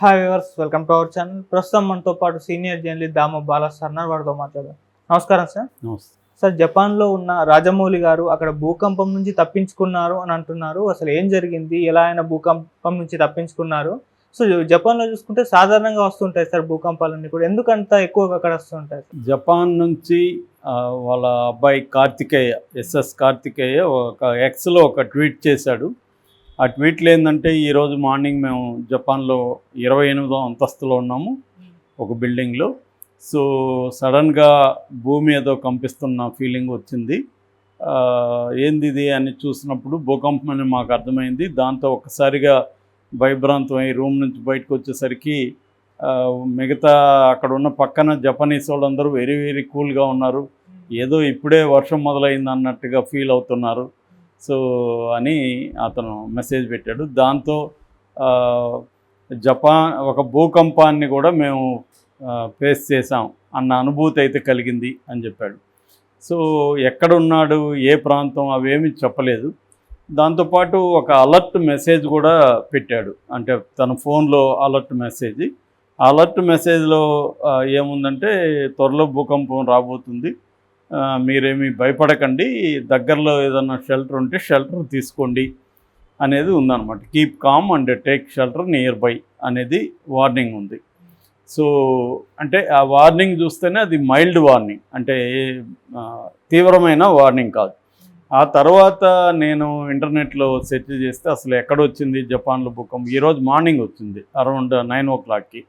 Hi viewers welcome to our channel ప్రస్తుతం మనతో పాటు సీనియర్ జర్నలిస్ట్ దామ బాలా సర్నార్ వారితో మాట్లాడదాం. నమస్కారం సార్ నమస్తే. సార్ జపాన్లో ఉన్న రాజమౌళి గారు అక్కడ భూకంపం నుంచి తప్పించుకున్నారు అని అంటున్నారు. అసలు ఏం జరిగింది? ఎలా ఆయన భూకంపం నుంచి తప్పించుకున్నారు? సో జపాన్లో చూసుకుంటే సాధారణంగా వస్తుంటాయి సార్ భూకంపాలన్నీ కూడా. ఎందుకంత ఎక్కువగా అక్కడ వస్తుంటాయి? జపాన్ నుంచి వాళ్ళ అబ్బాయి కార్తికేయ ఎస్ఎస్ కార్తికేయ ఒక ఎక్స్లో ఒక ట్వీట్ చేశాడు. ఆ ట్వీట్లు ఏంటంటే ఈరోజు మార్నింగ్ మేము జపాన్లో ఇరవై ఎనిమిదో అంతస్తులో ఉన్నాము ఒక బిల్డింగ్లో. సో సడన్గా భూమి ఏదో కంపిస్తున్న ఫీలింగ్ వచ్చింది. ఏందిది ఏంది ఇది అని చూసినప్పుడు భూకంపం అని మాకు అర్థమైంది. దాంతో ఒక్కసారిగా భయభ్రాంతం అయి రూమ్ నుంచి బయటకు వచ్చేసరికి మిగతా అక్కడ ఉన్న పక్కన జపనీస్ వాళ్ళందరూ వెరీ వెరీ కూల్గా ఉన్నారు. ఏదో ఇప్పుడే వర్షం మొదలైంది అన్నట్టుగా ఫీల్ అవుతున్నారు. సో అని అతను మెసేజ్ పెట్టాడు. దాంతో జపాన్ ఒక భూకంపాన్ని కూడా మేము ఫేస్ చేసాం అన్న అనుభూతి అయితే కలిగింది అని చెప్పాడు. సో ఎక్కడున్నాడు ఏ ప్రాంతం అవేమీ చెప్పలేదు. దాంతోపాటు ఒక అలర్ట్ మెసేజ్ కూడా పెట్టాడు. అంటే తన ఫోన్లో అలర్ట్ మెసేజ్. అలర్ట్ మెసేజ్లో ఏముందంటే త్వరలో భూకంపం రాబోతుంది. మీరేమీ భయపడకండి. దగ్గరలో ఏదైనా షెల్టర్ ఉంటే షెల్టర్ తీసుకోండి అనేది ఉందన్నమాట. Keep calm and take shelter nearby అనేది వార్నింగ్ ఉంది. సో అంటే ఆ వార్నింగ్ చూస్తేనే అది మైల్డ్ వార్నింగ్ అంటే తీవ్రమైన వార్నింగ్ కాదు. ఆ తర్వాత నేను ఇంటర్నెట్లో సెర్చ్ చేస్తే అసలు ఎక్కడ వచ్చింది జపాన్లో భూకంపం? ఈరోజు మార్నింగ్ వచ్చింది అరౌండ్ నైన్ ఓ క్లాక్కి.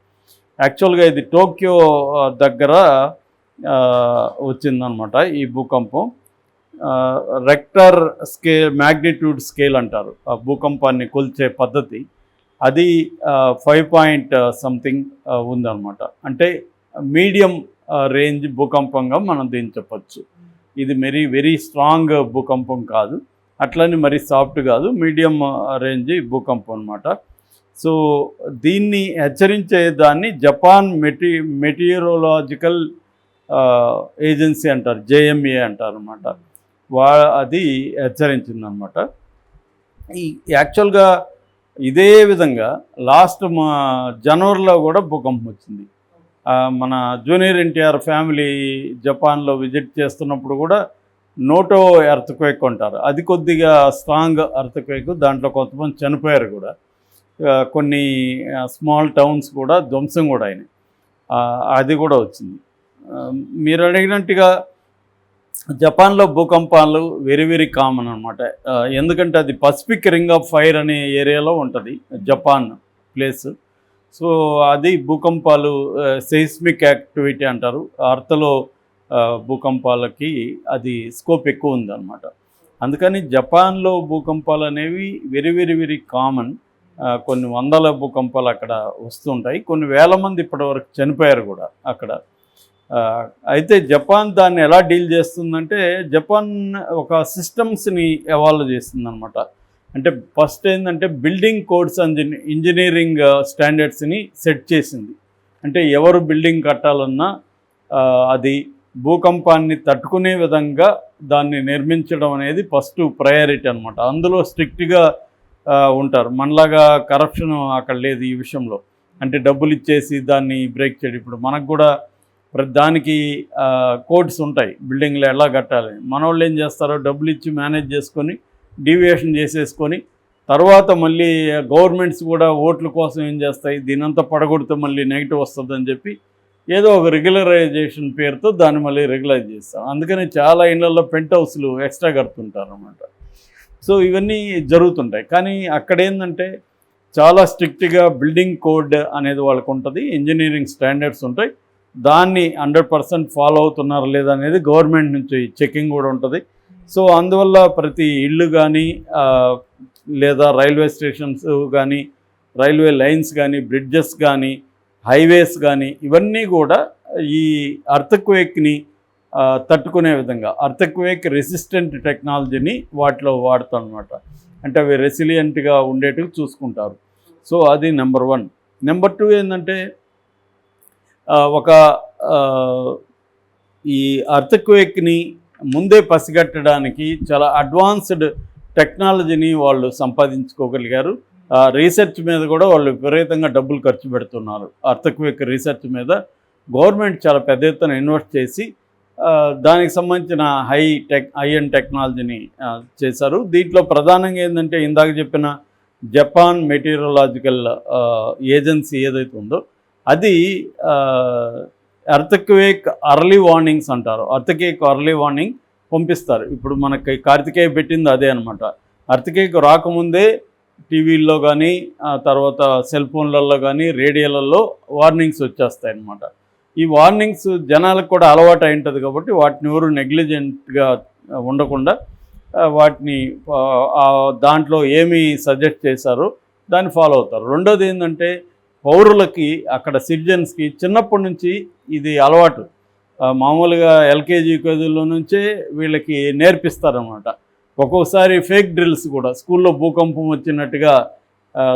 యాక్చువల్గా ఇది టోక్యో దగ్గర వచ్చిందనమాట ఈ భూకంపం. రెక్టర్ స్కేల్ మ్యాగ్నిట్యూడ్ స్కేల్ అంటారు ఆ భూకంపాన్ని కొలిచే పద్ధతి. అది ఫైవ్ పాయింట్ సంథింగ్ ఉందన్నమాట. అంటే మీడియం రేంజ్ భూకంపంగా మనం దీన్ని చెప్పచ్చు. ఇది వెరీ వెరీ స్ట్రాంగ్ భూకంపం కాదు. అట్లని మరి సాఫ్ట్ కాదు. మీడియం రేంజ్ భూకంపం అనమాట సో దీన్ని హెచ్చరించే దాన్ని జపాన్ మెటీ మెటీరోలాజికల్ ఏజెన్సీ అంటారు జేఎంఏ అంటారు అనమాట వా అది హెచ్చరించిందనమాట ఈ యాక్చువల్గా ఇదే విధంగా లాస్ట్ మా జనవరిలో కూడా భూకంపం వచ్చింది. మన జూనియర్ ఎన్టీఆర్ ఫ్యామిలీ జపాన్లో విజిట్ చేస్తున్నప్పుడు కూడా నోటో ఎర్త్క్వేక్ అంటారు. అది కొద్దిగా స్ట్రాంగ్ ఎర్త్క్వేక్ దాంట్లో కొంతమంది చనిపోయారు కూడా. కొన్ని స్మాల్ టౌన్స్ కూడా ధ్వంసం కూడా అయినాయి. అది కూడా వచ్చింది. మీరు అడిగినట్టుగా జపాన్లో భూకంపాలు వెరీ వెరీ కామన్ అనమాట ఎందుకంటే అది పసిఫిక్ రింగ్ ఆఫ్ ఫైర్ అనే ఏరియాలో ఉంటుంది జపాన్ ప్లేస్. సో అది భూకంపాలు సెయిస్మిక్ యాక్టివిటీ అంటారు. అర్థలో భూకంపాలకి అది స్కోప్ ఎక్కువ ఉందన్నమాట. అందుకని జపాన్లో భూకంపాలు అనేవి వెరీ వెరీ వెరీ కామన్. కొన్ని వందల భూకంపాలు అక్కడ వస్తుంటాయి. కొన్ని వేల మంది ఇప్పటివరకు చనిపోయారు కూడా అక్కడ. అయితే జపాన్ దాన్ని ఎలా డీల్ చేస్తుందంటే జపాన్ ఒక సిస్టమ్స్ని ఎవాల్వ్ చేస్తుందనమాట అంటే ఫస్ట్ ఏంటంటే బిల్డింగ్ కోడ్స్ ఇంజనీ ఇంజనీరింగ్ స్టాండర్డ్స్ని సెట్ చేసింది. అంటే ఎవరు బిల్డింగ్ కట్టాలన్నా అది భూకంపాన్ని తట్టుకునే విధంగా దాన్ని నిర్మించడం అనేది ఫస్ట్ ప్రయారిటీ అనమాట అందులో స్ట్రిక్ట్గా ఉంటారు. మనలాగా కరప్షన్ అక్కడ లేదు ఈ విషయంలో. అంటే డబ్బులు ఇచ్చేసి దాన్ని బ్రేక్ చేయడం. ఇప్పుడు మనకు కూడా ప్రతి దానికి కోడ్స్ ఉంటాయి. బిల్డింగ్లో ఎలా కట్టాలి. మన వాళ్ళు ఏం చేస్తారో డబ్బులు ఇచ్చి మేనేజ్ చేసుకొని డీవియేషన్ చేసేసుకొని తర్వాత మళ్ళీ గవర్నమెంట్స్ కూడా ఓట్ల కోసం ఏం చేస్తాయి? దీనంతా పడగొడితే మళ్ళీ నెగిటివ్ వస్తుందని చెప్పి ఏదో ఒక రెగ్యులరైజేషన్ పేరుతో దాన్ని మళ్ళీ రెగ్యులైజ్ చేస్తాం. అందుకని చాలా ఇళ్ళలో పెంట్ హౌస్లు ఎక్స్ట్రా కడుతుంటారు అనమాట సో ఇవన్నీ జరుగుతుంటాయి. కానీ అక్కడ ఏంటంటే చాలా స్ట్రిక్ట్గా బిల్డింగ్ కోడ్ అనేది వాళ్ళకు ఉంటుంది ఇంజనీరింగ్ స్టాండర్డ్స్ ఉంటాయి. దాన్ని హండ్రెడ్ పర్సెంట్ ఫాలో అవుతున్నారా లేదా అనేది గవర్నమెంట్ నుంచి చెకింగ్ కూడా ఉంటుంది. సో అందువల్ల ప్రతి ఇల్లు కానీ లేదా రైల్వే స్టేషన్స్ కానీ రైల్వే లైన్స్ కానీ బ్రిడ్జెస్ కానీ హైవేస్ కానీ ఇవన్నీ కూడా ఈ అర్థక్వేక్ని తట్టుకునే విధంగా అర్థక్వేక్ రెసిస్టెంట్ టెక్నాలజీని వాటిలో వాడతాం అనమాట అంటే అవి రెసిలియంట్గా ఉండేటివి చూసుకుంటారు. సో అది నెంబర్ వన్. నెంబర్ టూ ఏంటంటే ఒక ఈ అర్థక్వేక్ని ముందే పసిగట్టడానికి చాలా అడ్వాన్స్డ్ టెక్నాలజీని వాళ్ళు సంపాదించుకోగలిగారు. రీసెర్చ్ మీద కూడా వాళ్ళు విపరీతంగా డబ్బులు ఖర్చు పెడుతున్నారు. అర్థక్వేక్ రీసెర్చ్ మీద గవర్నమెంట్ చాలా పెద్ద ఎత్తున ఇన్వెస్ట్ చేసి దానికి సంబంధించిన హై టెక్ హై అండ్ టెక్నాలజీని చేశారు. దీంట్లో ప్రధానంగా ఏంటంటే ఇందాక చెప్పిన జపాన్ మెటీరియలాజికల్ ఏజెన్సీ ఏదైతే ఉందో అది అర్థక్వేక్ అర్లీ వార్నింగ్స్ అంటారు. అర్థకేక్ అర్లీ వార్నింగ్ పంపిస్తారు. ఇప్పుడు మనకి కార్తికేయ పెట్టింది అదే అనమాట అర్థకేక్ రాకముందే టీవీల్లో కానీ ఆ తర్వాత సెల్ ఫోన్లలో కానీ రేడియోలలో వార్నింగ్స్ వచ్చేస్తాయి అన్నమాట. ఈ వార్నింగ్స్ జనాలకు కూడా అలవాటు అయి ఉంటుంది కాబట్టి వాటిని ఎవరు నెగ్లిజెంట్గా ఉండకుండా వాటిని దాంట్లో ఏమి సజెస్ట్ చేశారో దాన్ని ఫాలో అవుతారు. రెండోది ఏంటంటే పౌరులకి అక్కడ సిటిజన్స్కి చిన్నప్పటి నుంచి ఇది అలవాటు. మామూలుగా ఎల్కేజీ యూకేజీలో నుంచే వీళ్ళకి నేర్పిస్తారనమాట ఒక్కొక్కసారి ఫేక్ డ్రిల్స్ కూడా స్కూల్లో భూకంపం వచ్చినట్టుగా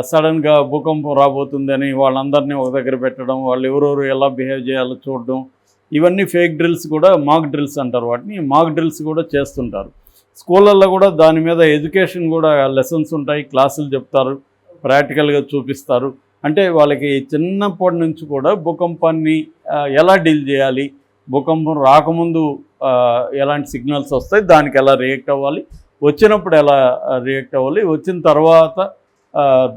సడన్గా భూకంపం రాబోతుందని వాళ్ళందరినీ ఒక దగ్గర పెట్టడం వాళ్ళు ఎవరెవరు ఎలా బిహేవ్ చేయాలో చూడడం ఇవన్నీ ఫేక్ డ్రిల్స్ కూడా మాక్ డ్రిల్స్ అంటారు. వాటిని మాక్ డ్రిల్స్ కూడా చేస్తుంటారు. స్కూళ్ళల్లో కూడా దాని మీద ఎడ్యుకేషన్ కూడా లెసన్స్ ఉంటాయి క్లాసులు చెప్తారు ప్రాక్టికల్గా చూపిస్తారు. అంటే వాళ్ళకి చిన్నప్పటి నుంచి కూడా భూకంపాన్ని ఎలా డీల్ చేయాలి భూకంపం రాకముందు ఎలాంటి సిగ్నల్స్ వస్తాయి దానికి ఎలా రియాక్ట్ అవ్వాలి వచ్చినప్పుడు ఎలా రియాక్ట్ అవ్వాలి వచ్చిన తర్వాత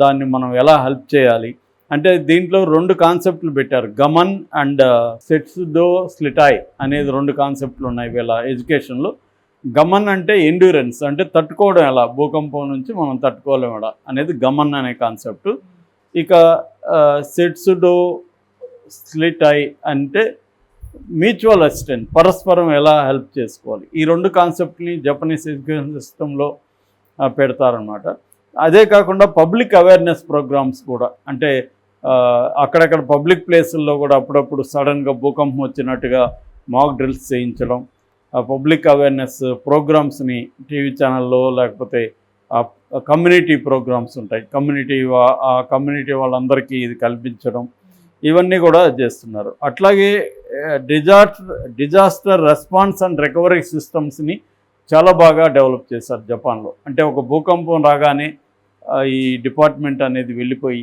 దాన్ని మనం ఎలా హెల్ప్ చేయాలి. అంటే దీంట్లో రెండు కాన్సెప్ట్లు పెట్టారు గమన్ అండ్ సెట్స్ డో స్లిటాయ్ అనేది రెండు కాన్సెప్ట్లు ఉన్నాయి వీళ్ళ ఎడ్యుకేషన్లో. గమన్ అంటే ఎండ్యూరెన్స్ అంటే తట్టుకోవడం ఎలా భూకంపం నుంచి మనం తట్టుకోలేము ఎలా అనేది గమన్ అనే కాన్సెప్ట్. ఇక సెట్స్డో స్లిటాయ్ అంటే మ్యూచువల్ అసిస్టెంట్ పరస్పరం ఎలా హెల్ప్ చేసుకోవాలి? ఈ రెండు కాన్సెప్ట్ని జపనీస్ ఎడ్యుకేషన్ సిస్టంలో పెడతారనమాట అదే కాకుండా పబ్లిక్ అవేర్నెస్ ప్రోగ్రామ్స్ కూడా అంటే అక్కడక్కడ పబ్లిక్ ప్లేసుల్లో కూడా అప్పుడప్పుడు సడన్గా భూకంపం వచ్చినట్టుగా మాక్ డ్రిల్స్ చేయించడం ఆ పబ్లిక్ అవేర్నెస్ ప్రోగ్రామ్స్ని టీవీ ఛానల్లో లేకపోతే కమ్యూనిటీ ప్రోగ్రామ్స్ ఉంటాయి. కమ్యూనిటీ ఆ కమ్యూనిటీ వాళ్ళందరికీ ఇది కల్పించడం ఇవన్నీ కూడా చేస్తున్నారు. అట్లాగే disaster disaster response and recovery సిస్టమ్స్ని చాలా బాగా డెవలప్ చేశారు జపాన్లో. అంటే ఒక భూకంపం రాగానే ఈ డిపార్ట్మెంట్ అనేది వెళ్ళిపోయి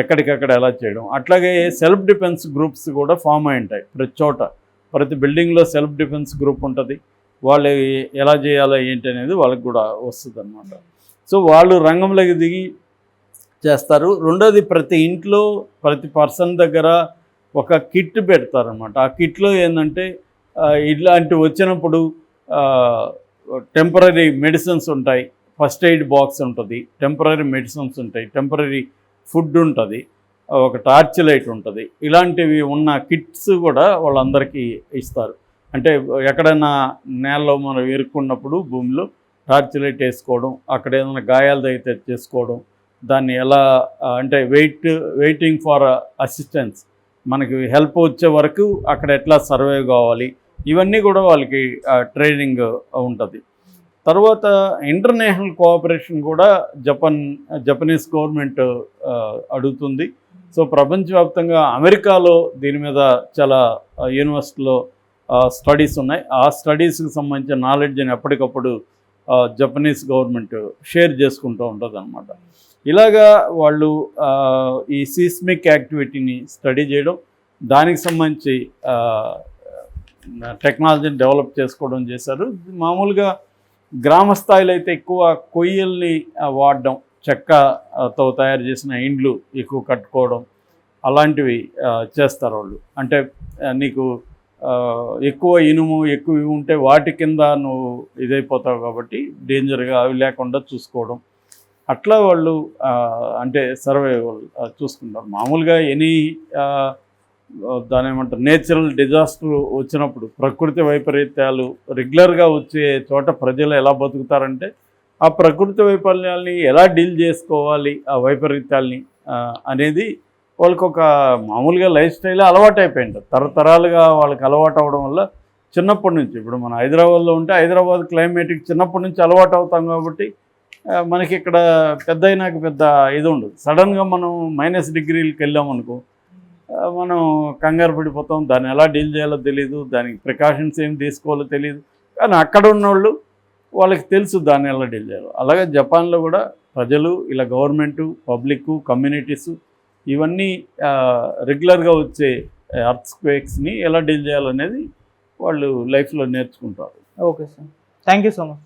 ఎక్కడికక్కడ ఎలా చేయడం. అట్లాగే సెల్ఫ్ డిఫెన్స్ గ్రూప్స్ కూడా ఫామ్ అయి ఉంటాయి ప్రతి చోట. ప్రతి బిల్డింగ్లో సెల్ఫ్ డిఫెన్స్ గ్రూప్ ఉంటుంది. వాళ్ళు ఎలా చేయాలో ఏంటి అనేది వాళ్ళకి కూడా వస్తుంది సో వాళ్ళు రంగంలోకి దిగి చేస్తారు. రెండోది ప్రతి ఇంట్లో ప్రతి పర్సన్ దగ్గర ఒక కిట్ పెడతారనమాట ఆ కిట్లో ఏంటంటే ఇట్లాంటి వచ్చినప్పుడు టెంపరీ మెడిసిన్స్ ఉంటాయి. ఫస్ట్ ఎయిడ్ బాక్స్ ఉంటుంది. టెంపరీ మెడిసిన్స్ ఉంటాయి. టెంపరీ ఫుడ్ ఉంటుంది. ఒక టార్చ్ లైట్ ఉంటుంది. ఇలాంటివి ఉన్న కిట్స్ కూడా వాళ్ళందరికీ ఇస్తారు. అంటే ఎక్కడైనా నేలలో మనం ఇరుక్కున్నప్పుడు భూమిలో టార్చ్ లైట్ వేసుకోవడం అక్కడ ఏదైనా గాయాలు అయితే చేసుకోవడం దాన్ని ఎలా అంటే వెయిట్ వెయిటింగ్ ఫర్ అసిస్టెన్స్ మనకి హెల్ప్ వచ్చే వరకు అక్కడ ఎట్లా సర్వైవ్ కావాలి ఇవన్నీ కూడా వాళ్ళకి ట్రైనింగ్ ఉంటుంది. తర్వాత ఇంటర్నేషనల్ కోఆపరేషన్ కూడా జపాన్ జపనీస్ గవర్నమెంట్ అడుగుతుంది. సో ప్రపంచవ్యాప్తంగా అమెరికాలో దీని మీద చాలా యూనివర్సిటీలో స్టడీస్ ఉన్నాయి. ఆ స్టడీస్కి సంబంధించిన నాలెడ్జ్ని ఎప్పటికప్పుడు జపనీస్ గవర్నమెంట్ షేర్ చేసుకుంటూ ఉంటుంది అనమాట ఇలాగా వాళ్ళు ఈ సీస్మిక్ యాక్టివిటీని స్టడీ చేయడం దానికి సంబంధించి టెక్నాలజీని డెవలప్ చేసుకోవడం చేశారు. మామూలుగా గ్రామ స్థాయిలో అయితే ఎక్కువ కొయ్యల్ని వాడడం చెక్కతో తయారు చేసిన ఇండ్లు ఎక్కువ కట్టుకోవడం అలాంటివి చేస్తారు వాళ్ళు. అంటే నీకు ఎక్కువ ఇనుము ఎక్కువ ఇవి ఉంటే వాటి కింద నువ్వు ఇదైపోతావు కాబట్టి డేంజర్గా అవి లేకుండా చూసుకోవడం. అట్లా వాళ్ళు అంటే సర్వైవల్ చూసుకుంటారు. మామూలుగా ఎనీ దాని ఏమంటారు నేచురల్ డిజాస్టర్ వచ్చినప్పుడు ప్రకృతి వైపరీత్యాలు రెగ్యులర్గా వచ్చే చోట ప్రజలు ఎలా బతుకుతారంటే ఆ ప్రకృతి వైఫల్యాల్ని ఎలా డీల్ చేసుకోవాలి ఆ వైపరీత్యాల్ని అనేది వాళ్ళకి ఒక మామూలుగా లైఫ్ స్టైల్ అలవాటు అయిపోయింది తరతరాలుగా వాళ్ళకి అలవాటు అవడం వల్ల చిన్నప్పటి నుంచి ఇప్పుడు మన హైదరాబాద్లో ఉంటే హైదరాబాద్ క్లైమేట్కి చిన్నప్పటి నుంచి అలవాటు అవుతాం కాబట్టి మనకి ఇక్కడ పెద్ద అయినాక పెద్ద ఇది ఉండదు సడన్గా మనం మైనస్ డిగ్రీలకి వెళ్ళామనుకో మనం కంగారు పడిపోతాం. దాన్ని ఎలా డీల్ చేయాలో తెలియదు దానికి ప్రికాషన్స్ ఏం తీసుకోవాలో తెలియదు కానీ అక్కడ ఉన్నోళ్ళు వాళ్ళకి తెలుసు దాన్ని ఎలా డీల్ చేయాలో. అలాగే జపాన్లో కూడా ప్రజలు ఇలా గవర్నమెంటు పబ్లిక్ కమ్యూనిటీస్ ఇవన్నీ రెగ్యులర్గా వచ్చే అర్త్ క్వేక్స్ని ఎలా డీల్ చేయాలనేది వాళ్ళు లైఫ్లో నేర్చుకుంటారు. Okay sir. Thank you so much.